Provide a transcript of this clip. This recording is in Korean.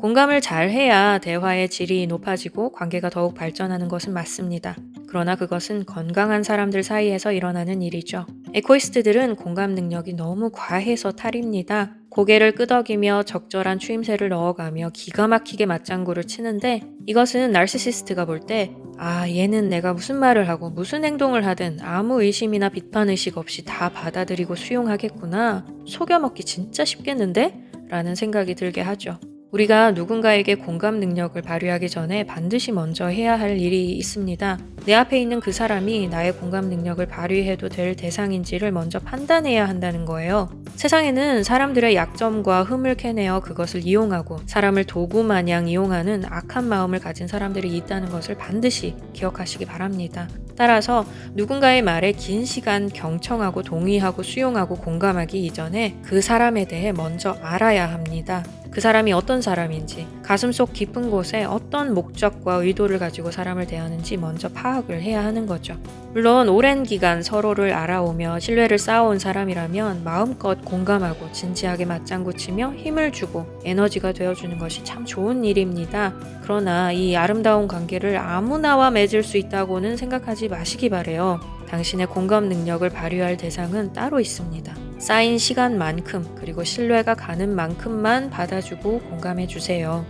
공감을 잘 해야 대화의 질이 높아지고 관계가 더욱 발전하는 것은 맞습니다. 그러나 그것은 건강한 사람들 사이에서 일어나는 일이죠. 에코이스트들은 공감 능력이 너무 과해서 탈입니다. 고개를 끄덕이며 적절한 추임새를 넣어가며 기가 막히게 맞장구를 치는데 이것은 나르시시스트가 볼 때 아, 얘는 내가 무슨 말을 하고 무슨 행동을 하든 아무 의심이나 비판 의식 없이 다 받아들이고 수용하겠구나. 속여먹기 진짜 쉽겠는데? 라는 생각이 들게 하죠. 우리가 누군가에게 공감 능력을 발휘하기 전에 반드시 먼저 해야 할 일이 있습니다. 내 앞에 있는 그 사람이 나의 공감 능력을 발휘해도 될 대상인지를 먼저 판단해야 한다는 거예요. 세상에는 사람들의 약점과 흠을 캐내어 그것을 이용하고 사람을 도구 마냥 이용하는 악한 마음을 가진 사람들이 있다는 것을 반드시 기억하시기 바랍니다. 따라서 누군가의 말에 긴 시간 경청하고 동의하고 수용하고 공감하기 이전에 그 사람에 대해 먼저 알아야 합니다. 그 사람이 어떤 사람인지, 가슴 속 깊은 곳에 어떤 목적과 의도를 가지고 사람을 대하는지 먼저 파악을 해야 하는 거죠. 물론 오랜 기간 서로를 알아오며 신뢰를 쌓아온 사람이라면 마음껏 공감하고 진지하게 맞장구 치며 힘을 주고 에너지가 되어주는 것이 참 좋은 일입니다. 그러나 이 아름다운 관계를 아무나와 맺을 수 있다고는 생각하지 마시기 바래요. 당신의 공감 능력을 발휘할 대상은 따로 있습니다. 쌓인 시간만큼 그리고 신뢰가 가는 만큼만 받아주고 공감해 주세요.